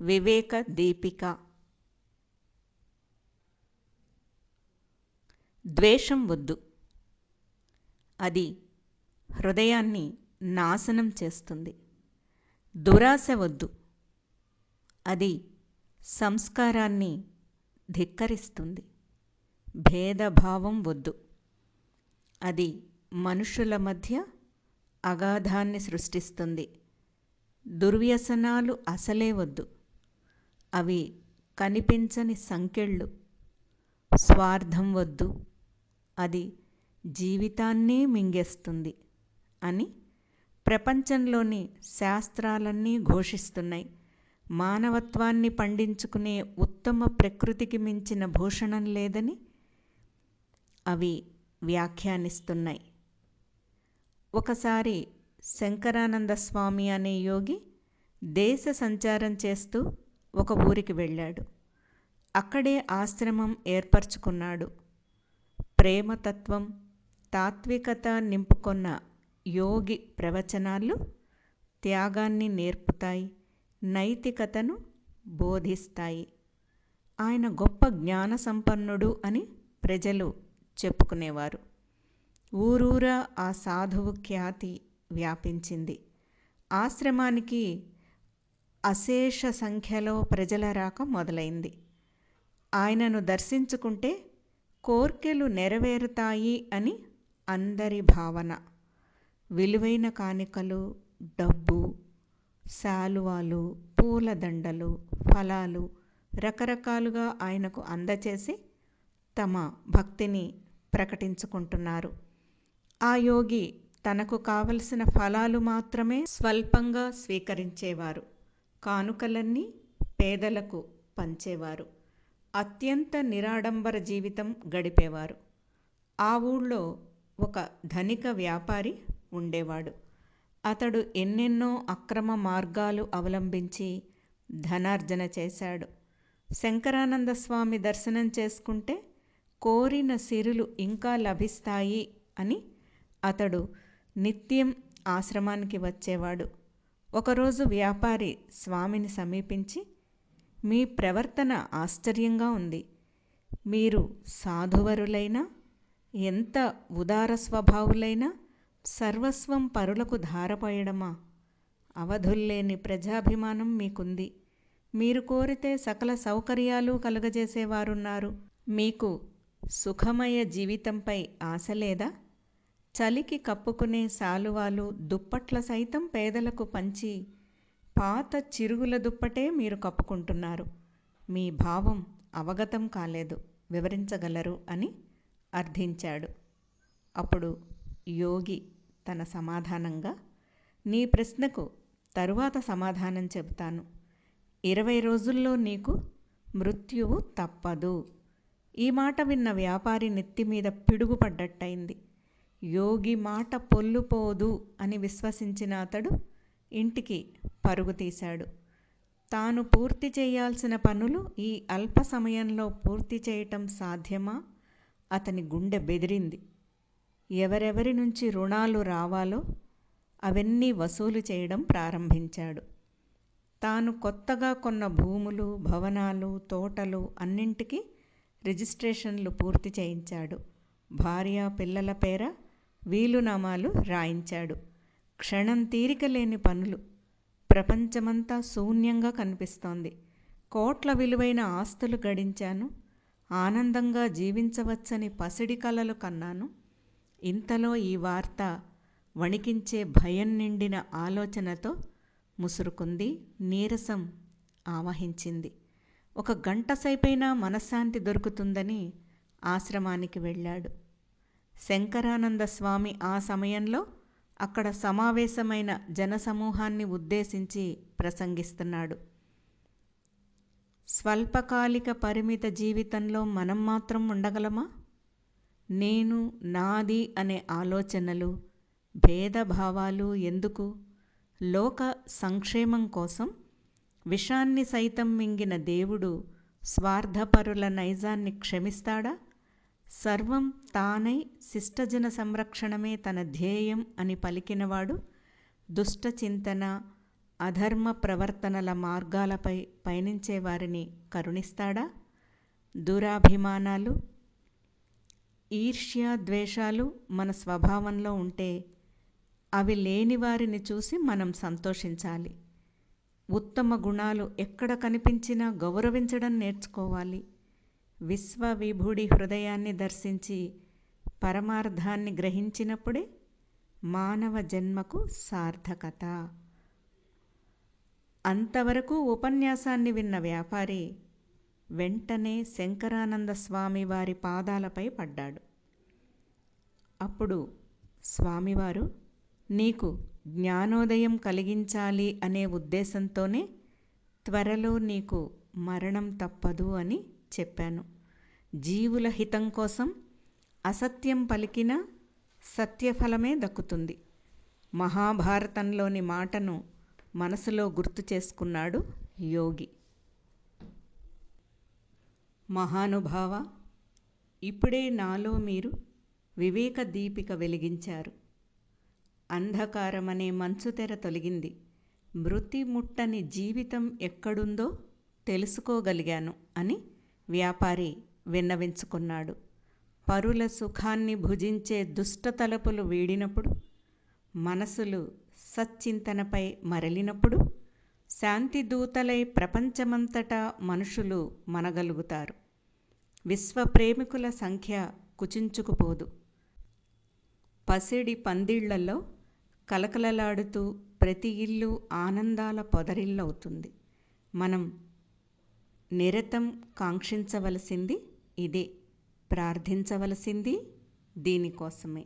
వివేక దీపిక. ద్వేషం వద్దు. అది హృదయాన్ని నాశనం చేస్తుంది. దురాశ వద్దు. అది సంస్కారాన్ని ధిక్కరిస్తుంది. భేదభావం వద్దు. అది మనుషుల మధ్య అగాధాన్ని సృష్టిస్తుంది. దుర్వ్యసనాలు అసలే వద్దు. అవి కనిపించని సంకెళ్ళు. స్వార్థం వద్దు. అది జీవితాన్నే మింగేస్తుంది అని ప్రపంచంలోని శాస్త్రాలన్నీ ఘోషిస్తున్నాయి. మానవత్వాన్ని పండించుకునే ఉత్తమ ప్రకృతికి మించిన భూషణం లేదని అవి వ్యాఖ్యానిస్తున్నాయి. ఒకసారి శంకరానంద స్వామి అనే యోగి దేశ సంచారం చేస్తూ ఒక ఊరికి వెళ్ళాడు. అక్కడే ఆశ్రమం ఏర్పరచుకున్నాడు. ప్రేమతత్వం తాత్వికత నింపుకొన్న యోగి ప్రవచనాలు త్యాగాన్ని నేర్పుతాయి నైతికతను బోధిస్తాయి. ఆయన గొప్ప జ్ఞాన సంపన్నుడు అని ప్రజలు చెప్పుకునేవారు. ఊరూరా ఆ సాధువు ఖ్యాతి వ్యాపించింది. ఆశ్రమానికి అశేష సంఖ్యలో ప్రజల రాక మొదలైంది. ఆయనను దర్శించుకుంటే కోర్కెలు నెరవేరుతాయి అని అందరి భావన. విలువైన కానుకలు డబ్బు శాలువాలు పూలదండలు ఫలాలు రకరకాలుగా ఆయనకు అందచేసి తమ భక్తిని ప్రకటించుకుంటున్నారు. ఆ యోగి తనకు కావలసిన ఫలాలు మాత్రమే స్వల్పంగా స్వీకరించేవారు. కానుకలన్నీ పేదలకు పంచేవారు. అత్యంత నిరాడంబర జీవితం గడిపేవారు. ఆ ఊళ్ళో ఒక ధనిక వ్యాపారి ఉండేవాడు. అతడు ఎన్నెన్నో అక్రమ మార్గాలు అవలంబించి ధనార్జన చేశాడు. శంకరానంద స్వామి దర్శనం చేసుకుంటే కోరిన సిరులు ఇంకా లభిస్తాయి అని అతడు నిత్యం ఆశ్రమానికి వచ్చేవాడు. ఒకరోజు వ్యాపారి స్వామిని సమీపించి మీ ప్రవర్తన ఆశ్చర్యంగా ఉంది. మీరు సాధువరులైనా ఎంత ఉదార స్వభావులైనా సర్వస్వం పరులకు ధారపోయడమా? అవధుల్లేని ప్రజాభిమానం మీకుంది. మీరు కోరితే సకల సౌకర్యాలు కలుగజేసేవారున్నారు. మీకు సుఖమయ జీవితంపై ఆశ లేదా? చలికి కప్పుకునే శాలువాలు దుప్పట్ల సైతం పేదలకు పంచి పాత చిరుగుల దుప్పటే మీరు కప్పుకుంటున్నారు. మీ భావం అవగతం కాలేదు. వివరించగలరు అని అర్థించాడు. అప్పుడు యోగి తన సమాధానంగా నీ ప్రశ్నకు తరువాత సమాధానం చెబుతాను. ఇరవై రోజుల్లో నీకు మృత్యువు తప్పదు. ఈ మాట విన్న వ్యాపారి నెత్తి మీద పిడుగుపడ్డట్టయింది యోగి మాట పొల్లుపోదు అని విశ్వసించిన అతడు ఇంటికి పరుగు తీశాడు. తాను పూర్తి చేయాల్సిన పనులు ఈ అల్ప సమయంలో పూర్తి చేయటం సాధ్యమా? అతని గుండె బెదిరింది. ఎవరెవరి నుంచి రుణాలు రావాలో అవన్నీ వసూలు చేయడం ప్రారంభించాడు. తాను కొత్తగా కొన్న భూములు భవనాలు తోటలు అన్నింటికీ రిజిస్ట్రేషన్లు పూర్తి చేయించాడు. భార్య పిల్లల పేర వీలునామాలు రాయించాడు. క్షణం తీరిక లేని పనులు. ప్రపంచమంతా శూన్యంగా కనిపిస్తోంది. కోట్ల విలువైన ఆస్తులు గడించాను. ఆనందంగా జీవించవచ్చని పసిడి కలలు కన్నాను. ఇంతలో ఈ వార్త వణికించే భయం నిండిన ఆలోచనతో ముసురుకుంది నీరసం ఆవహించింది. ఒక గంట సేపైనా మనశ్శాంతి దొరుకుతుందని ఆశ్రమానికి వెళ్ళాడు. శంకరానంద స్వామి ఆ సమయంలో అక్కడ సమావేశమైన జనసమూహాన్ని ఉద్దేశించి ప్రసంగిస్తున్నాడు. స్వల్పకాలిక పరిమిత జీవితంలో మనం మాత్రం ఉండగలమా? నేను నాది అనే ఆలోచనలు భేదభావాలు ఎందుకు? లోక సంక్షేమం కోసం విషాన్ని సైతం మింగిన దేవుడు స్వార్థపరుల నైజాన్ని క్షమిస్తాడా? సర్వం తానై శిష్టజన సంరక్షణమే తన ధ్యేయం అని పలికినవాడు దుష్ట చింతన అధర్మ ప్రవర్తనల మార్గాలపై పయనించే వారిని కరుణిస్తాడా? దురాభిమానాలు ఈర్ష్య ద్వేషాలు మన స్వభావంలో ఉంటే అవి లేని వారిని చూసి మనం సంతోషించాలి. ఉత్తమ గుణాలు ఎక్కడ కనిపించినా గౌరవించడం నేర్చుకోవాలి. విశ్వవిభుడి హృదయాన్ని దర్శించి పరమార్థాన్ని గ్రహించినప్పుడే మానవ జన్మకు సార్థకత. అంతవరకు ఉపన్యాసాన్ని విన్న వ్యాపారి వెంటనే శంకరానంద స్వామి వారి పాదాలపై పడ్డాడు. అప్పుడు స్వామివారు నీకు జ్ఞానోదయం కలిగించాలి అనే ఉద్దేశంతోనే త్వరలో నీకు మరణం తప్పదు అని చెప్పాను. జీవుల హితం కోసం అసత్యం పలికిన సత్యఫలమే దక్కుతుంది. మహాభారతంలోని మాటను మనసులో గుర్తు చేసుకున్నాడు యోగి. మహానుభావ ఇప్పుడే నాలో మీరు వివేక దీపిక వెలిగించారు. అంధకారమనే మంచుతెర తొలగింది. మృతి ముట్టని జీవితం ఎక్కడుందో తెలుసుకోగలిగాను అని వ్యాపారి విన్నవించుకున్నాడు. పరుల సుఖాన్ని భుజించే దుష్ట తలపులు వీడినప్పుడు మనసులు సచ్చింతనపై మరలినప్పుడు శాంతి దూతలై ప్రపంచమంతటా మనుషులు మనగలుగుతారు. విశ్వప్రేమికుల సంఖ్య కుచించుకుపోదు. పసిడి పందిళ్ళలో కలకలలాడుతూ ప్రతి ఇల్లు ఆనందాల పొదరిల్లవుతుంది. మనం నిరతం కాంక్షించవలసింది ఇదే ప్రార్థించవలసింది దీనికోసమే.